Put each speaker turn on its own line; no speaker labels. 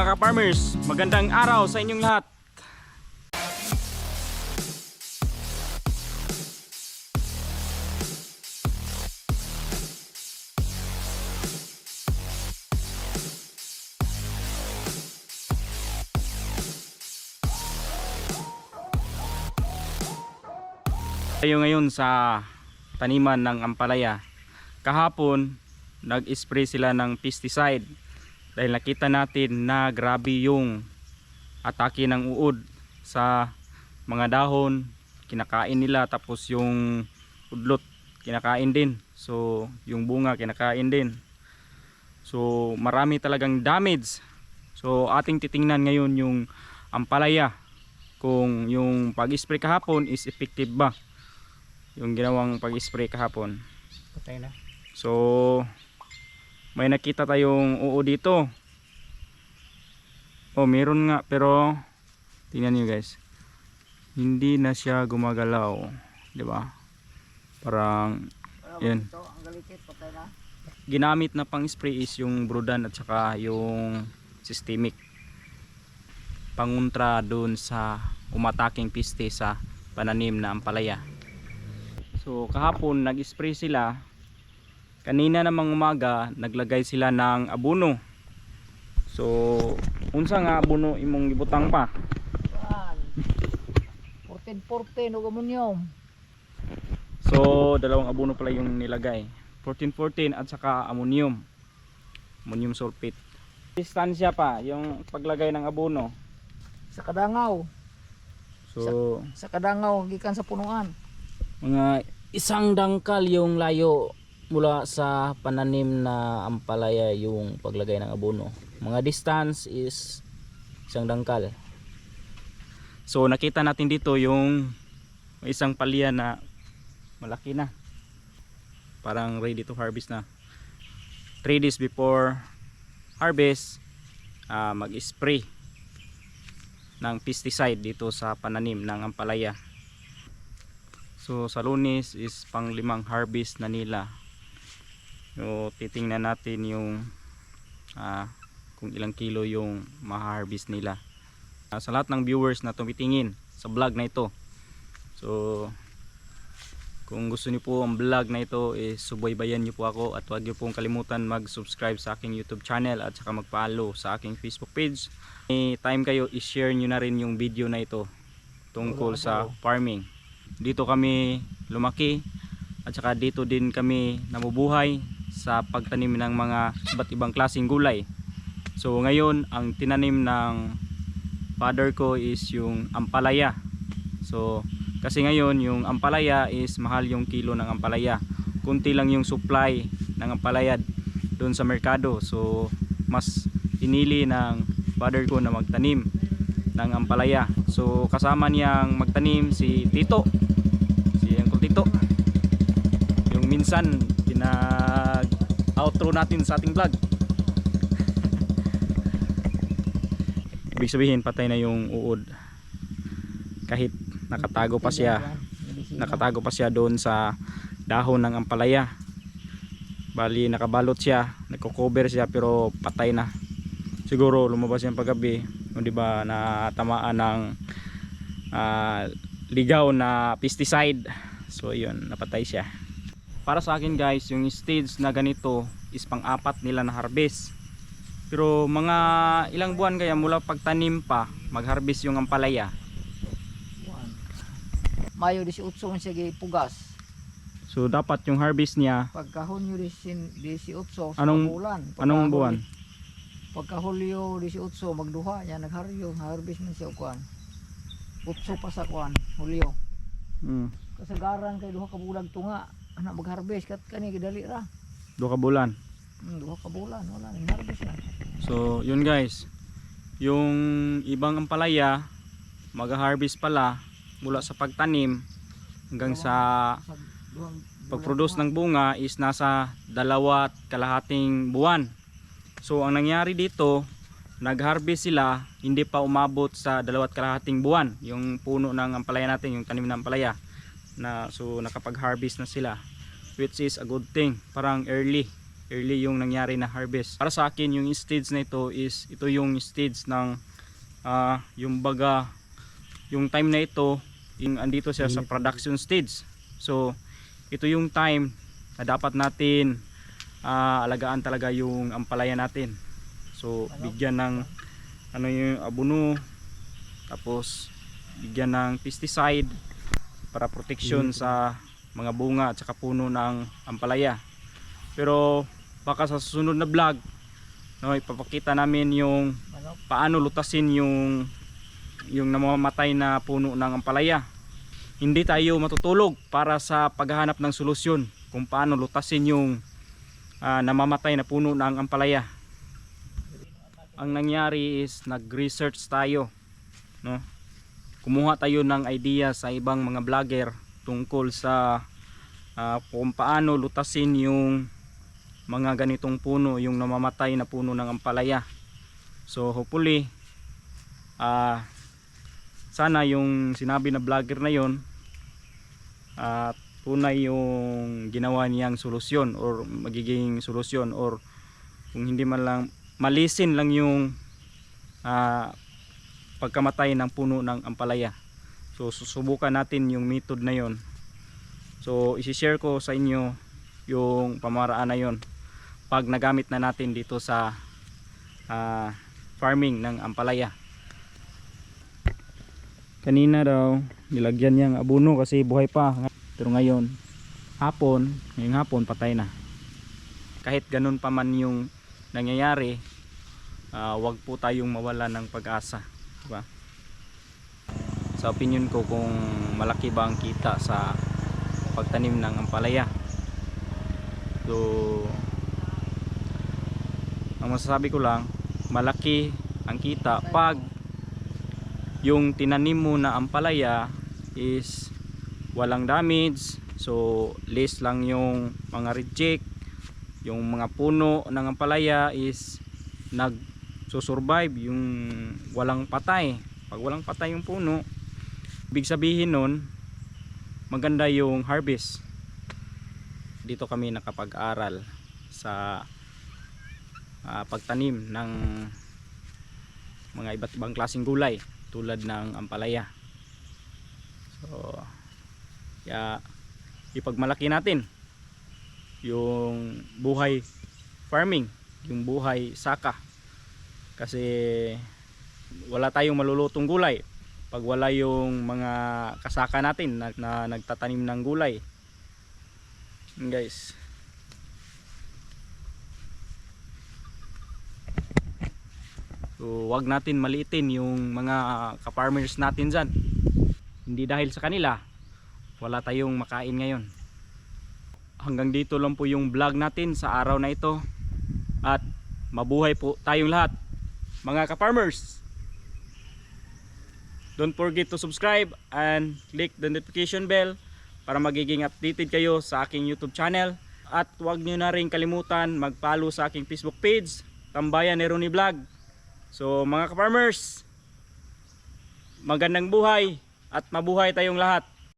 Mga farmers, magandang araw sa inyong lahat. Tayo ngayon sa taniman ng ampalaya. Kahapon, nag-spray sila ng pesticide dahil nakita natin na grabe yung atake ng uod sa mga dahon. Kinakain nila tapos yung udlot kinakain din. So yung bunga kinakain din. So marami talagang damage. So ating titingnan ngayon yung ampalaya kung yung pag-spray kahapon is effective ba? Yung ginawang pag-spray kahapon.
Patay na.
So may nakita tayong oo dito. Oh, meron nga pero tingnan niyo guys. Hindi na siya gumagalaw, 'di ba? Parang
na.
ginamit na pang spray is yung brudan at saka yung systemic panguntra doon sa umataking piste sa pananim na ampalaya. So kahapon nag-spray sila. Kanina namang umaga naglagay sila ng abono. So unsa nga abono imong gibutang pa?
Yan. 14-14, o gamunyom.
So dalawang abono pala yung nilagay. 1414 at saka ammonium. Ammonium sulfate. Distansya pa yung paglagay ng abono.
Sa kadangaw.
So
Sa kadangaw, gikan sa punuan.
mga isang dangkal yung layo mula sa pananim na ampalaya yung paglagay ng abono. Mga distance is isang dangkal.
So nakita natin dito yung isang palya na malaki na. Parang ready to harvest na. 3 days before harvest, ah, mag-spray ng pesticide dito sa pananim ng ampalaya. So sa lunes is pang limang harvest na nila. So titingnan natin yung ah, kung ilang kilo yung ma-harvest nila. Ah, sa lahat ng viewers na tumitingin sa vlog na ito. So kung gusto niyo po ang vlog na ito is subaybayan niyo po ako at huwag niyo pong kalimutan mag-subscribe sa aking YouTube channel at saka mag-follow sa aking Facebook page. May time kayo i-share niyo na rin yung video na ito tungkol sa farming. Dito kami lumaki at saka dito din kami namubuhay sa pagtanim ng mga iba't ibang klaseng gulay. So ngayon ang tinanim ng father ko is yung ampalaya. So kasi ngayon yung ampalaya is mahal yung kilo ng ampalaya. Kunti lang yung supply ng ampalaya doon sa merkado. So mas pinili ng father ko na magtanim ng ampalaya. So kasama niyang magtanim si Tito. Si Uncle Tito. Yung minsan pinag outro natin sa ating vlog. Ibig sabihin patay na yung uod. Kahit nakatago pa siya, nakatago pa siya doon sa dahon ng ampalaya. Bali nakabalot siya, nagko-cover siya pero patay na. Siguro lumabas yan paggabi, o di ba natamaan ng ah, ligaw na pesticide. So yun, napatay siya. Para sa akin guys, yung stage na ganito is pang-apat nila na harvest. Pero mga ilang buwan kaya mula pagtanim pa, mag-harvest yung ampalaya.
Mayo 18 man siya gipugas.
So dapat yung harvest niya,
Pagkahunyo 18 sa
Anong-
bulan.
anong buwan?
Pagkahulyo 18 magduha niya nagharyo, harvest man siya kuan. Utso pa sa kuan, Hulyo.
Mm,
Kasagaran kay duha ka bulan tunga. Anak mag-harvest kat kani gidali ra.
duha ka bulan.
Hmm, duha ka bulan wala nang harvest na.
So yun guys, yung ibang ampalaya, mag-harvest pala mula sa pagtanim hanggang sa pag-produce ng bunga is nasa dalawa at kalahating buwan. So ang nangyari dito, nag-harvest sila, hindi pa umabot sa dalawa at kalahating buwan yung puno ng ampalaya natin, yung tanim ng ampalaya. Na, so nakapag-harvest na sila which is a good thing, parang early early yung nangyari na harvest. Para sa akin yung stage na ito is ito yung stage ng ah, yung baga yung time na ito yung andito siya sa production stage. So ito yung time na dapat natin ah, alagaan talaga yung ampalaya natin. So bigyan ng ano yung abono tapos bigyan ng pesticide para protection sa mga bunga at saka puno ng ampalaya. Pero baka sa susunod na vlog no ipapakita namin yung paano lutasin yung yung namamatay na puno ng ampalaya. Hindi tayo matutulog para sa paghahanap ng solusyon kung paano lutasin yung ah, namamatay na puno ng ampalaya. Ang nangyari is nag-research tayo, no? Kumuha tayo ng idea sa ibang mga vlogger tungkol sa ah, kung paano lutasin yung mga ganitong puno, yung namamatay na puno ng ampalaya. So hopefully ah sana yung sinabi na vlogger na yon at tunay yung ginawa niyang solusyon or magiging solusyon or kung hindi man lang malisin lang yung ah, pagkamatay ng puno ng ampalaya. So susubukan natin yung method na yon. So isi-share ko sa inyo yung pamaraan na yon pag nagamit na natin dito sa ah, farming ng ampalaya. Kanina daw nilagyan niyang abono kasi buhay pa. Pero ngayon hapon, ngayong hapon patay na. Kahit ganun pa man yung nangyayari, ah, wag po tayong mawala ng pag-asa, di ba? Sa opinion ko kung malaki ba ang kita sa pagtanim ng ampalaya. So ang masasabi ko lang, malaki ang kita pag yung tinanim mo na ampalaya is walang damage so less lang yung mga reject yung mga puno ng ampalaya is nag survive yung walang patay pag walang patay yung puno ibig sabihin nun maganda yung harvest. Dito kami nakapag-aral sa ah, pagtanim ng mga iba't ibang klaseng gulay tulad ng ampalaya. So kaya ipagmalaki natin yung buhay farming yung buhay saka. Kasi wala tayong malulutong gulay pag wala yung mga kasaka natin na, na nagtatanim ng gulay Yun, guys So, wag natin maliitin yung mga ka-farmers natin dyan. Hindi dahil sa kanila, wala tayong makain ngayon. Hanggang dito lang po yung vlog natin sa araw na ito. At mabuhay po tayong lahat. Mga ka-farmers! Don't forget to subscribe and click the notification bell para magiging updated kayo sa aking YouTube channel. At huwag nyo na rin kalimutan mag-follow sa aking Facebook page, Tambayan ni Ronnie Vlog. So mga ka-farmers, magandang buhay at mabuhay tayong lahat.